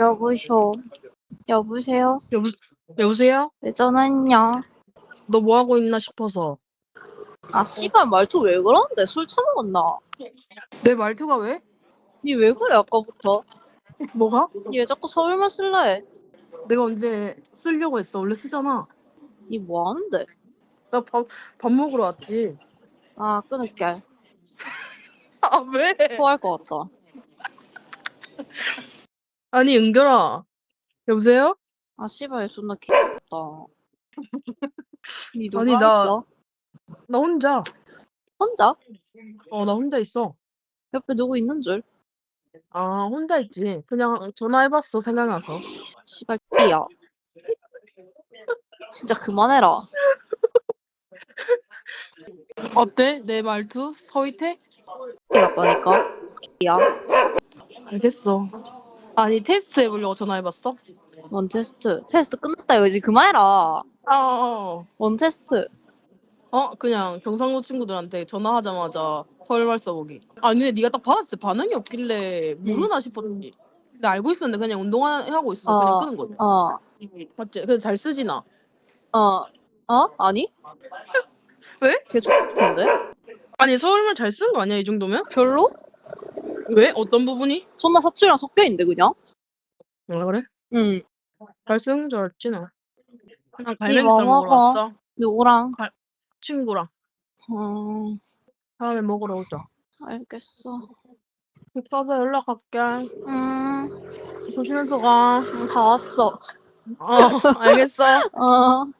여보쇼. 여보세요? 여보, 여보세요? 왜 전화했냐? 너 뭐 하고 있나 싶어서. 아, 씨발, 말투 왜 그러는데? 술 처먹었나? 내 말투가 왜? 니 왜 그래, 아까부터? 뭐가? 니 왜 자꾸 서울말 쓸라 해? 내가 언제 쓰려고 했어? 원래 쓰잖아. 니 뭐 하는데? 나 밥, 밥 먹으러 왔지. 아, 끊을게. 아, 왜? 토할 것 같다. 아니, 은결아. 여보세요? 아, 씨발, 존나 개다. 니 누가 아니, 나- 있어? 나 혼자. 혼자? 어, 나 혼자 있어. 옆에 누구 있는 줄? 아, 혼자 있지. 그냥 전화해봤어, 생각나서. 씨발, 끼야. 진짜 그만해라. 어때? 내 말투? 서윗해? 끼 같다니까? 끼야. 알겠어. 아니, 테스트 해보려고 전화해봤어? 뭔 테스트? 테스트 끝났다, 이거 이제 그만해라. 아, 어, 뭔 테스트? 어, 그냥 경상도 친구들한테 전화하자마자 서울말 써보기. 아니, 근데 네가 딱 받았을 때 반응이 없길래 모르나 싶었지. 나 알고 있었는데 그냥 운동하고 있어. 그냥 어. 끄는 거지. 어, 맞지? 그래서 잘 쓰지 나. 어, 어? 아니? 왜? 걔 좋던데? 아니 서울말 잘 쓰는 거 아니야 이 정도면? 별로? 왜? 어떤 부분이? 존나 사투리랑 섞여 있는데, 그냥? 아 그래? 응. 잘 쓰는 줄 알았지 나. 그냥 뭐 갈매기살 먹으러 먹어? 왔어. 누구랑? 친구랑. 어, 다음에 먹으러 오자. 알겠어. 가서 연락할게. 음, 조심해서 가. 음, 다 왔어. 어 알겠어. 어.